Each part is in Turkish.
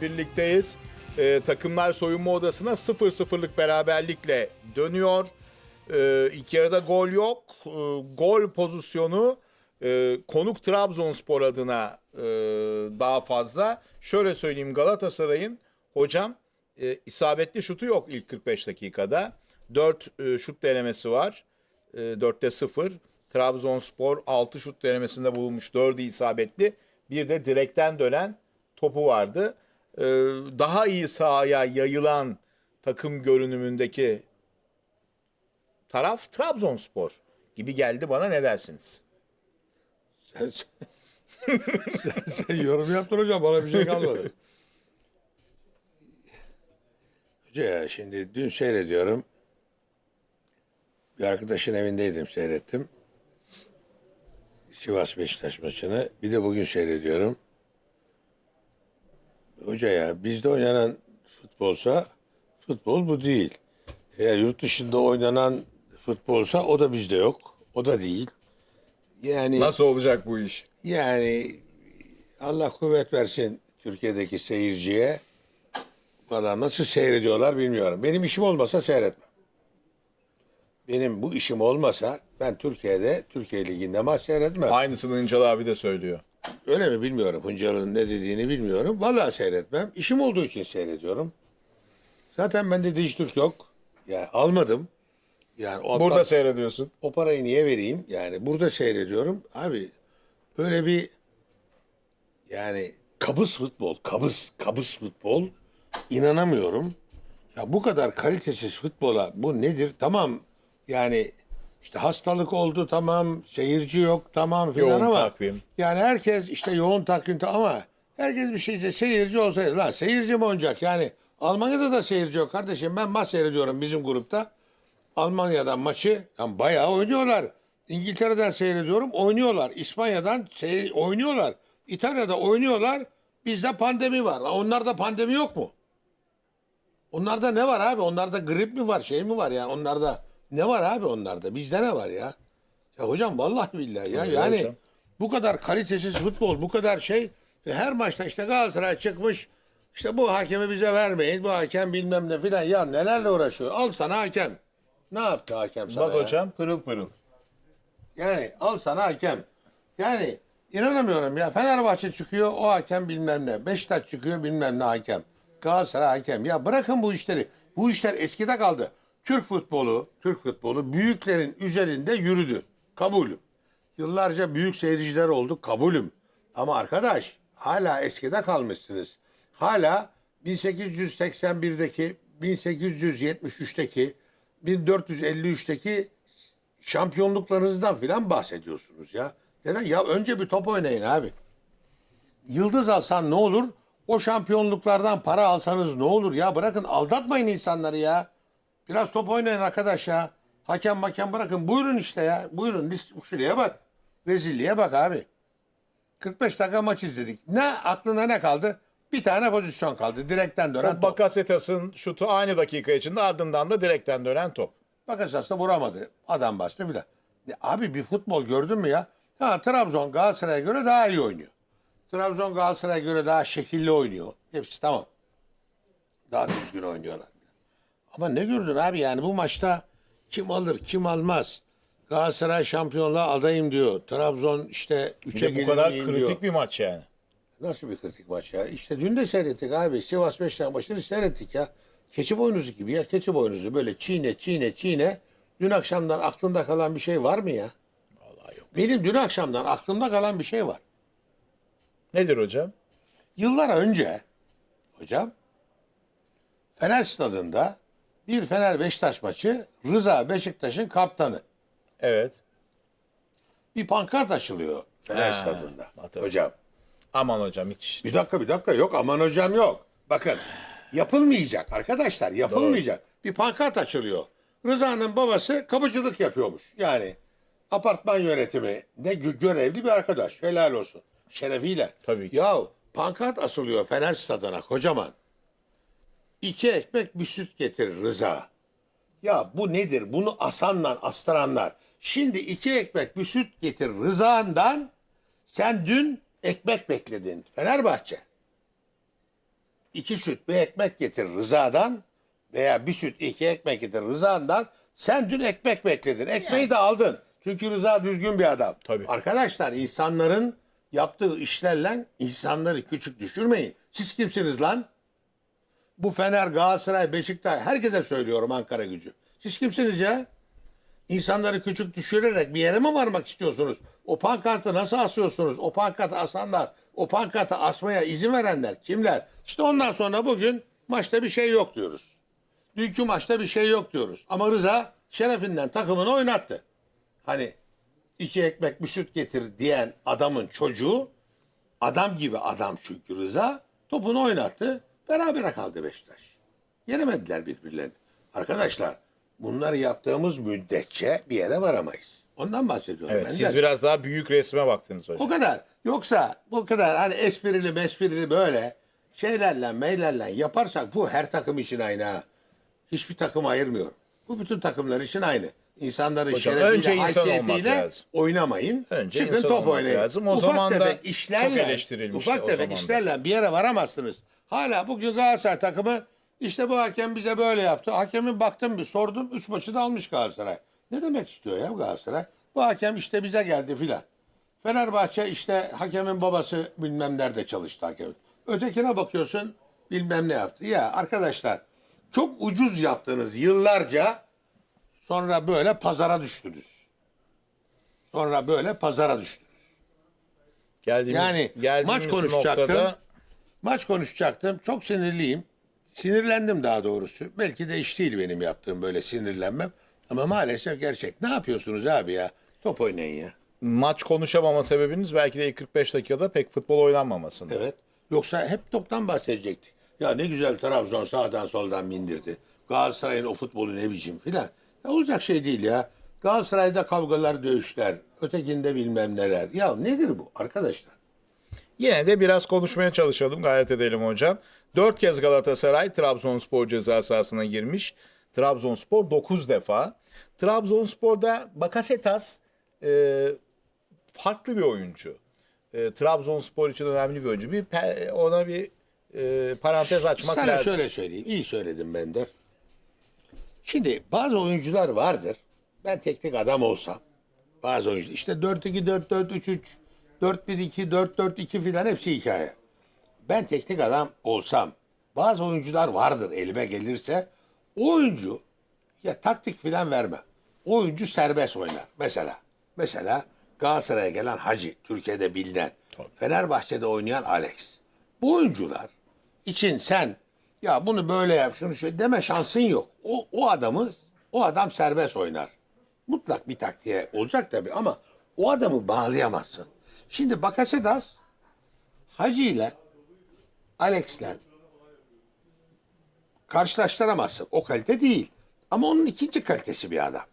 birlikteyiz. Ee, takımlar soyunma odasına 0-0'lık beraberlikle dönüyor. Ee, ilk yarıda gol yok. Ee, gol pozisyonu e, konuk Trabzonspor adına e, daha fazla. Şöyle söyleyeyim Galatasaray'ın hocam e, isabetli şutu yok ilk 45 dakikada. 4 e, şut denemesi var. E, 4'te 0. Trabzonspor 6 şut denemesinde bulunmuş. 4'ü isabetli. Bir de direkten dönen topu vardı. Ee, daha iyi sahaya yayılan takım görünümündeki taraf Trabzonspor gibi geldi bana ne dersiniz? Sen, sen, sen yorum yaptın hocam bana bir şey kalmadı. Hoca ya şimdi dün seyrediyorum. Bir arkadaşın evindeydim seyrettim. Sivas Beşiktaş maçını. Bir de bugün seyrediyorum. Hoca ya bizde oynanan futbolsa futbol bu değil. Eğer yurt dışında oynanan futbolsa o da bizde yok. O da değil. Yani Nasıl olacak bu iş? yani Allah kuvvet versin Türkiye'deki seyirciye. Valla nasıl seyrediyorlar bilmiyorum. Benim işim olmasa seyretmem. Benim bu işim olmasa ben Türkiye'de, Türkiye Ligi'nde maç seyretmem. Aynısını Hıncal abi de söylüyor. Öyle mi bilmiyorum. Hıncalı'nın ne dediğini bilmiyorum. Vallahi seyretmem. İşim olduğu için seyrediyorum. Zaten bende Dijitürk yok. Yani almadım. Yani o, Burada seyrediyorsun. o parayı niye vereyim? Yani burada seyrediyorum. Abi böyle bir yani kabız futbol, kabız, kabız futbol inanamıyorum. Ya bu kadar kalitesiz futbola bu nedir? Tamam yani işte hastalık oldu tamam, seyirci yok tamam filan Yoğun ama takvim. yani herkes işte yoğun takvim ama herkes bir şeyse seyirci olsaydı lan seyirci mi oynayacak? Yani Almanya'da da seyirci yok kardeşim. Ben maç seyrediyorum bizim grupta. Almanya'dan maçı yani bayağı oynuyorlar. İngiltere'den seyrediyorum oynuyorlar. İspanya'dan seyir, oynuyorlar. İtalya'da oynuyorlar. Bizde pandemi var. Lan Onlarda pandemi yok mu? Onlarda ne var abi? Onlarda grip mi var? Şey mi var ya? Onlarda ne var abi onlarda? Bizde ne var ya? Ya hocam vallahi billahi ya. Öyle yani hocam. bu kadar kalitesiz futbol, bu kadar şey ve her maçta işte Galatasaray çıkmış işte bu hakemi bize vermeyin, bu hakem bilmem ne filan. Ya nelerle uğraşıyor? Al sana hakem. Ne yaptı hakem sana Bak ya? hocam pırıl pırıl. Yani al sana hakem. Yani inanamıyorum ya. Fenerbahçe çıkıyor o hakem bilmem ne. Beşiktaş çıkıyor bilmem ne hakem. Galatasaray hakem. Ya bırakın bu işleri. Bu işler eskide kaldı. Türk futbolu, Türk futbolu büyüklerin üzerinde yürüdü. Kabulüm. Yıllarca büyük seyirciler olduk. Kabulüm. Ama arkadaş hala eskide kalmışsınız. Hala 1881'deki, 1873'teki, 1453'teki şampiyonluklarınızdan filan bahsediyorsunuz ya. Neden? Ya önce bir top oynayın abi. Yıldız alsan ne olur? O şampiyonluklardan para alsanız ne olur ya? Bırakın aldatmayın insanları ya. Biraz top oynayın arkadaş ya. Hakem makem bırakın. Buyurun işte ya. Buyurun. Şuraya bak. Rezilliğe bak abi. 45 dakika maç izledik. Ne aklına ne kaldı? Bir tane pozisyon kaldı. Direkten dönen top. Bakasetas'ın şutu aynı dakika içinde ardından da direkten dönen top. Bakasetas da vuramadı. Adam bastı bile. Ya abi bir futbol gördün mü ya? Ha Trabzon Galatasaray'a göre daha iyi oynuyor. Trabzon Galatasaray'a göre daha şekilli oynuyor. Hepsi tamam. Daha düzgün oynuyorlar. Ama ne gördün abi yani bu maçta kim alır kim almaz. Galatasaray şampiyonluğa adayım diyor. Trabzon işte Bir 3'e de bu kadar kritik diyor. bir maç yani. Nasıl bir kritik maç ya? İşte dün de seyrettik abi. Sivas Beşiktaş maçını seyrettik ya. Keçi boynuzu gibi ya. Keçi boynuzu böyle çiğne çiğne çiğne. Dün akşamdan aklında kalan bir şey var mı ya? Vallahi yok. Benim dün akşamdan aklımda kalan bir şey var. Nedir hocam? Yıllar önce hocam Fener Stadı'nda bir Fener Beşiktaş maçı Rıza Beşiktaş'ın kaptanı. Evet. Bir pankart açılıyor Fener Ha, Stadı'nda. hatırladım. Hocam Aman hocam hiç. Bir dakika bir dakika yok aman hocam yok. Bakın yapılmayacak arkadaşlar yapılmayacak. Bir pankart açılıyor. Rıza'nın babası kapıcılık yapıyormuş. Yani apartman yönetimi ne gö- görevli bir arkadaş. Helal olsun. Şerefiyle. Tabii ki. Ya pankart asılıyor Fener stadına kocaman. İki ekmek bir süt getir Rıza. Ya bu nedir? Bunu asanla astıranlar. Şimdi iki ekmek bir süt getir Rıza'ndan sen dün ekmek bekledin Fenerbahçe. iki süt bir ekmek getir Rıza'dan veya bir süt iki ekmek getir Rıza'dan sen dün ekmek bekledin. Ekmeği de aldın. Çünkü Rıza düzgün bir adam. Tabii. Arkadaşlar insanların yaptığı işlerle insanları küçük düşürmeyin. Siz kimsiniz lan? Bu Fener, Galatasaray, Beşiktaş herkese söylüyorum Ankara gücü. Siz kimsiniz ya? İnsanları küçük düşürerek bir yere mi varmak istiyorsunuz? O pankartı nasıl asıyorsunuz? O pankartı asanlar, o pankartı asmaya izin verenler kimler? İşte ondan sonra bugün maçta bir şey yok diyoruz. Dünkü maçta bir şey yok diyoruz. Ama Rıza şerefinden takımını oynattı. Hani iki ekmek bir süt getir diyen adamın çocuğu adam gibi adam çünkü Rıza topunu oynattı. Berabere kaldı Beşiktaş. Yenemediler birbirlerini. Arkadaşlar bunları yaptığımız müddetçe bir yere varamayız. Ondan bahsediyorum. Evet ben siz de. biraz daha büyük resme baktınız hocam. O kadar. Yoksa bu kadar hani esprili mesprili böyle şeylerle meylerle yaparsak bu her takım için aynı ha. Hiçbir takım ayırmıyor. Bu bütün takımlar için aynı. İnsanları Hocam, önce insan olmak lazım. oynamayın. Önce çıkın insan top olmak oynayın. lazım. O ufak zaman da tefek çok işlerle, eleştirilmişti Ufak tefek işlerle bir yere varamazsınız. Hala bugün Galatasaray takımı işte bu hakem bize böyle yaptı. Hakemi baktım bir sordum. Üç maçı da almış Galatasaray. Ne demek istiyor ya Galatasaray? Bu hakem işte bize geldi filan. Fenerbahçe işte hakemin babası bilmem nerede çalıştı hakem. Ötekine bakıyorsun bilmem ne yaptı. Ya arkadaşlar çok ucuz yaptınız yıllarca sonra böyle pazara düştünüz. Sonra böyle pazara düştünüz. Geldiğimiz, Yani geldiğimiz maç konuşacaktım. noktada Maç konuşacaktım. Çok sinirliyim. Sinirlendim daha doğrusu. Belki de iş değil benim yaptığım böyle sinirlenmem. Ama maalesef gerçek. Ne yapıyorsunuz abi ya? Top oynayın ya. maç konuşamama sebebiniz belki de ilk 45 dakikada pek futbol oynanmamasında. Evet. Yoksa hep toptan bahsedecektik. Ya ne güzel Trabzon sağdan soldan bindirdi. Galatasaray'ın o futbolu ne biçim filan. Ya olacak şey değil ya. Galatasaray'da kavgalar, dövüşler, ötekinde bilmem neler. Ya nedir bu arkadaşlar? Yine de biraz konuşmaya çalışalım, gayret edelim hocam. Dört kez Galatasaray Trabzonspor ceza sahasına girmiş. Trabzonspor 9 defa. Trabzonspor'da Bakasetas e, farklı bir oyuncu. E, Trabzonspor için önemli bir oyuncu. Bir ona bir e, parantez açmak Sana lazım. şöyle söyleyeyim. İyi söyledim ben de. Şimdi bazı oyuncular vardır. Ben teknik adam olsam. Bazı oyuncular. işte 4-2, 4-4-3-3, 4-1-2, 4-4-2 filan hepsi hikaye. Ben teknik adam olsam bazı oyuncular vardır elime gelirse o oyuncu ya taktik filan verme. O oyuncu serbest oynar. Mesela mesela Galatasaray'a gelen Hacı, Türkiye'de bilinen, Fenerbahçe'de oynayan Alex. Bu oyuncular için sen ya bunu böyle yap şunu şöyle deme şansın yok. O, o adamı o adam serbest oynar. Mutlak bir taktiğe olacak tabii ama o adamı bağlayamazsın. Şimdi Bakasetas Hacı ile Alex'le karşılaştıramazsın. O kalite değil. Ama onun ikinci kalitesi bir adam.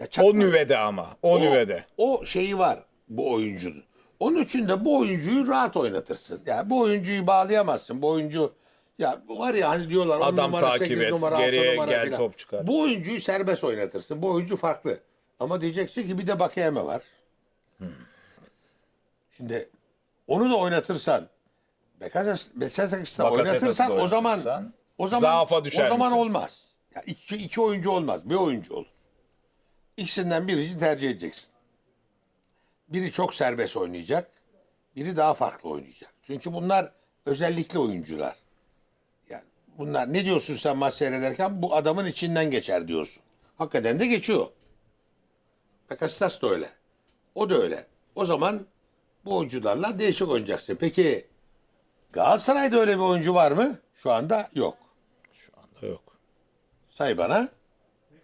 Ya O çakma- nüvede ama. O, nüvede. o şeyi var bu oyuncunun. Onun için de bu oyuncuyu rahat oynatırsın. Yani bu oyuncuyu bağlayamazsın. Bu oyuncu ya var ya hani diyorlar on Adam numara, takip sekiz et, numara, altı geriye numara gel, filan. top çıkar. Bu oyuncuyu serbest oynatırsın. Bu oyuncu farklı. Ama diyeceksin ki bir de Bakayeme var. Şimdi onu da oynatırsan Bakasetas'ı oynatırsan o zaman o zaman zaafa düşer o zaman misin? olmaz. Ya iki, iki oyuncu olmaz. Bir oyuncu olur. İkisinden birini tercih edeceksin. Biri çok serbest oynayacak. Biri daha farklı oynayacak. Çünkü bunlar özellikli oyuncular. Yani bunlar ne diyorsun sen maç seyrederken bu adamın içinden geçer diyorsun. Hakikaten de geçiyor. Bakasitas da öyle. O da öyle. O zaman bu oyuncularla değişik oynayacaksın. Peki Galatasaray'da öyle bir oyuncu var mı? Şu anda yok. Şu anda yok. Say bana.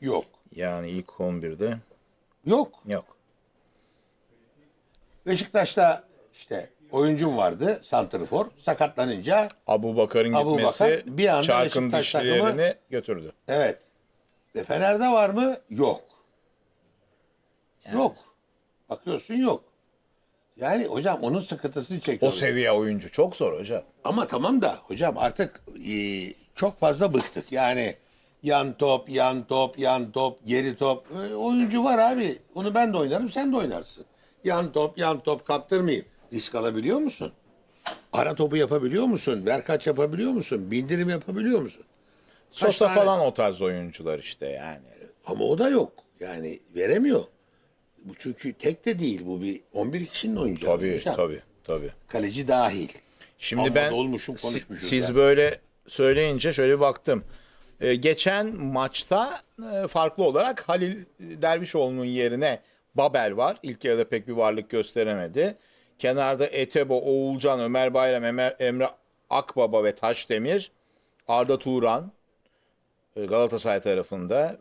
Yok. Yani ilk 11'de Yok. yok. Beşiktaş'ta işte oyuncum vardı. Santrfor. Sakatlanınca Abu Bakar'ın Abu gitmesi Bakar bir anda Çark'ın Beşiktaş takımı- götürdü. evet. E Fener'de var mı? Yok. Yok. Bakıyorsun yok. Yani hocam onun sıkıntısını O çekiyor. seviye oyuncu çok zor hocam. Ama tamam da hocam artık e, çok fazla bıktık. Yani yan top, yan top, yan top, geri top. E, oyuncu var abi. Onu ben de oynarım, sen de oynarsın. Yan top, yan top kaptırmayayım. Risk alabiliyor musun? ara topu yapabiliyor musun? Verkaç yapabiliyor musun? Bindirim yapabiliyor musun? Sosa tane- falan o tarz oyuncular işte yani. Ama o da yok. Yani veremiyor. Bu çünkü tek de değil. Bu bir 11 kişinin oyuncağı. Tabii Hocam. tabii tabii. Kaleci dahil. Şimdi Amma ben konuşmuşuz siz ya. böyle söyleyince şöyle bir baktım. Ee, geçen maçta e, farklı olarak Halil Dervişoğlu'nun yerine Babel var. İlk yarıda pek bir varlık gösteremedi. Kenarda Etebo, Oğulcan, Ömer Bayram, Emer- Emre Akbaba ve Taşdemir. Arda Turan e, Galatasaray tarafında.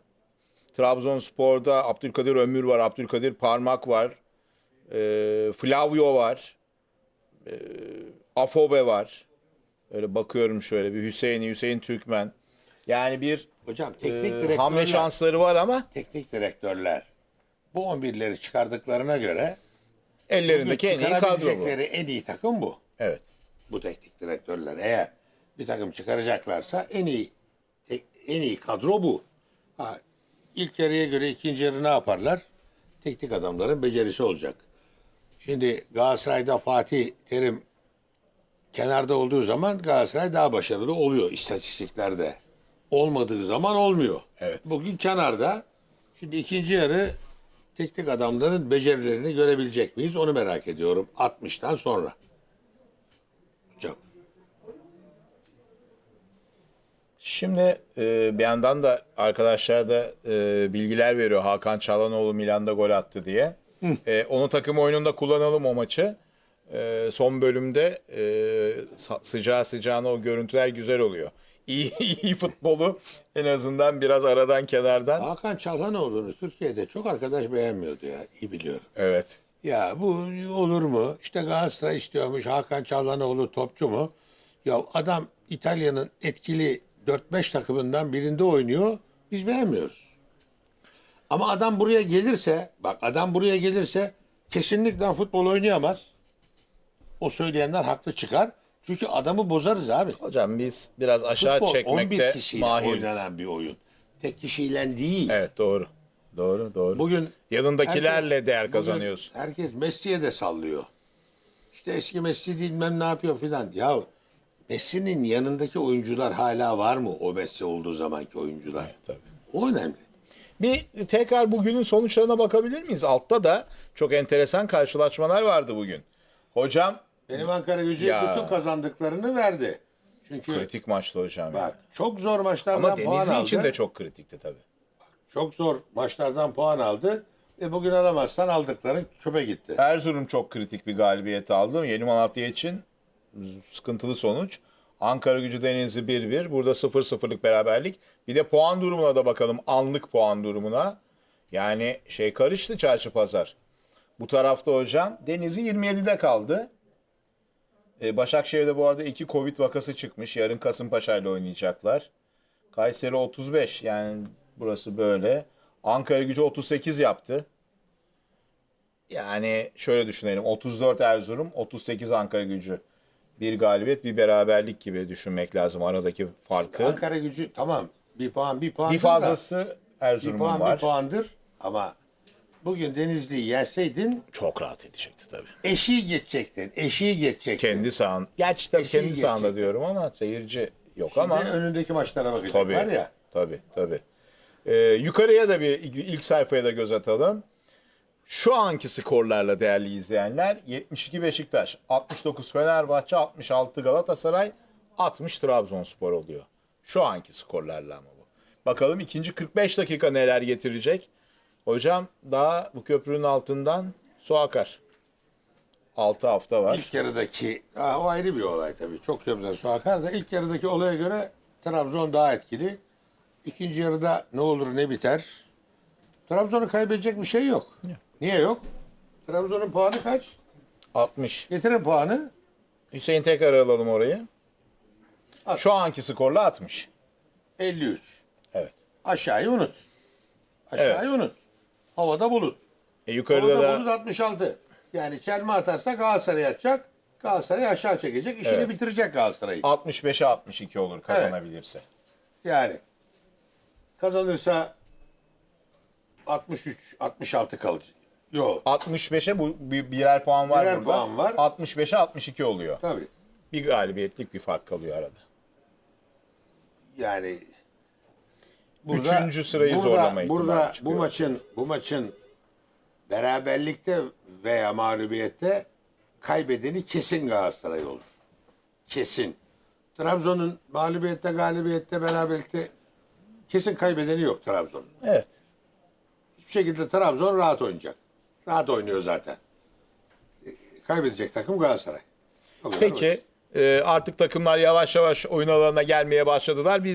Trabzonspor'da Abdülkadir Ömür var, Abdülkadir Parmak var. E, Flavio var. Afobe var. Öyle bakıyorum şöyle bir Hüseyin, Hüseyin Türkmen. Yani bir Hocam e, teknik direktörler, hamle şansları var ama teknik direktörler bu 11'leri çıkardıklarına göre ellerindeki en iyi kadro bu. en iyi takım bu. Evet. Bu teknik direktörler eğer bir takım çıkaracaklarsa en iyi en iyi kadro bu. Ha, ilk yarıya göre ikinci yarı ne yaparlar? Teknik adamların becerisi olacak. Şimdi Galatasaray'da Fatih Terim kenarda olduğu zaman Galatasaray daha başarılı oluyor istatistiklerde. Olmadığı zaman olmuyor. Evet. Bugün kenarda. Şimdi ikinci yarı teknik adamların becerilerini görebilecek miyiz? Onu merak ediyorum 60'tan sonra. Hocam. Şimdi e, bir yandan da arkadaşlar da e, bilgiler veriyor. Hakan Çalhanoğlu Milan'da gol attı diye. E, onu takım oyununda kullanalım o maçı. E, son bölümde e, sıcağı sıcağına o görüntüler güzel oluyor. İyi, iyi futbolu en azından biraz aradan kenardan. Hakan Çalhanoğlu'nu Türkiye'de çok arkadaş beğenmiyordu ya. iyi biliyorum. Evet. Ya bu olur mu? İşte Galatasaray istiyormuş. Hakan Çalhanoğlu topçu mu? Ya adam İtalya'nın etkili 4-5 takımından birinde oynuyor. Biz beğenmiyoruz. Ama adam buraya gelirse, bak adam buraya gelirse kesinlikle futbol oynayamaz. O söyleyenler haklı çıkar. Çünkü adamı bozarız abi. Hocam biz biraz aşağı Futbol 11 çekmekte kişiyle mahiriz. oynanan bir oyun. Tek kişiyle değil. Evet doğru. Doğru doğru. Bugün Yanındakilerle herkes- değer bugün kazanıyorsun. Herkes Messi'ye de sallıyor. İşte eski Messi bilmem ne yapıyor filan. Ya Messi'nin yanındaki oyuncular hala var mı o Messi olduğu zamanki oyuncular? Tabii. O önemli. Bir tekrar bugünün sonuçlarına bakabilir miyiz? Altta da çok enteresan karşılaşmalar vardı bugün. Hocam Benim Ankara gücü Ya. bütün kazandıklarını verdi. Çünkü kritik maçtı hocam. bak çok zor maçlardan Ama puan Denizli aldı. için de çok kritikti tabii. Çok zor maçlardan puan aldı. E bugün alamazsan aldıkların çöpe gitti. Erzurum çok kritik bir galibiyet aldı. Yeni Malatya için sıkıntılı sonuç. Ankara gücü Denizli 1-1. Burada 0-0'lık beraberlik. Bir de puan durumuna da bakalım. Anlık puan durumuna. Yani şey karıştı çarşı pazar. Bu tarafta hocam Denizli 27'de kaldı. Ee, Başakşehir'de bu arada iki Covid vakası çıkmış. Yarın Kasımpaşa ile oynayacaklar. Kayseri 35 yani burası böyle. Ankara gücü 38 yaptı. Yani şöyle düşünelim. 34 Erzurum, 38 Ankara gücü. Bir galibiyet, bir beraberlik gibi düşünmek lazım aradaki farkı. Ankara gücü tamam bir puan bir puan Bir fazlası bir Erzurum'un puan var. bir puandır ama bugün Denizli'yi yenseydin Çok rahat edecekti tabii. eşiği geçecektin. Eşiği geçecektin. Kendi sahan. Gerçi tabii Eşiği kendi sahanda diyorum ama seyirci yok Şimdi ama. önündeki maçlara bakacaklar Tabii. ya. Tabii tabii. Ee, yukarıya da bir ilk sayfaya da göz atalım. Şu anki skorlarla değerli izleyenler 72 Beşiktaş, 69 Fenerbahçe, 66 Galatasaray, 60 Trabzonspor oluyor. Şu anki skorlarla ama bu. Bakalım ikinci 45 dakika neler getirecek. Hocam daha bu köprünün altından su akar. 6 hafta var. İlk yarıdaki ha, o ayrı bir olay tabii. Çok köprüden su akar da ilk yarıdaki olaya göre Trabzon daha etkili. İkinci yarıda ne olur ne biter. Trabzon'un kaybedecek bir şey yok. Niye yok? Trabzon'un puanı kaç? 60. Getirin puanı. Hüseyin tekrar alalım orayı. At. Şu anki skorla 60. 53. Evet. Aşağıyı unut. Aşağıyı unut. Havada bulut. E yukarıda Havada da bulut 66. Yani çelme atarsa Galatasaray atacak. Galatasaray aşağı çekecek. İşini Evet. bitirecek Galatasaray. 65'e 62 olur kazanabilirse. Yani kazanırsa 63, 66 kalacak. Yok. 65'e bu bir- birer puan var Birer burada. puan var. 65'e 62 oluyor. Tabii. Bir galibiyetlik bir fark kalıyor arada. Yani Üçüncü sırayı burada, zorlama ihtimali Burada bu çıkıyor. maçın bu maçın beraberlikte veya mağlubiyette kaybedeni kesin Galatasaray olur. Kesin. Trabzon'un mağlubiyette, galibiyette, beraberlikte kesin kaybedeni yok Trabzon'un. Evet. Hiçbir şekilde Trabzon rahat oynayacak. Rahat oynuyor zaten. E, Kaybedecek takım Galatasaray. O kadar basit. Peki e, artık takımlar yavaş yavaş oyun alanına gelmeye başladılar. Biz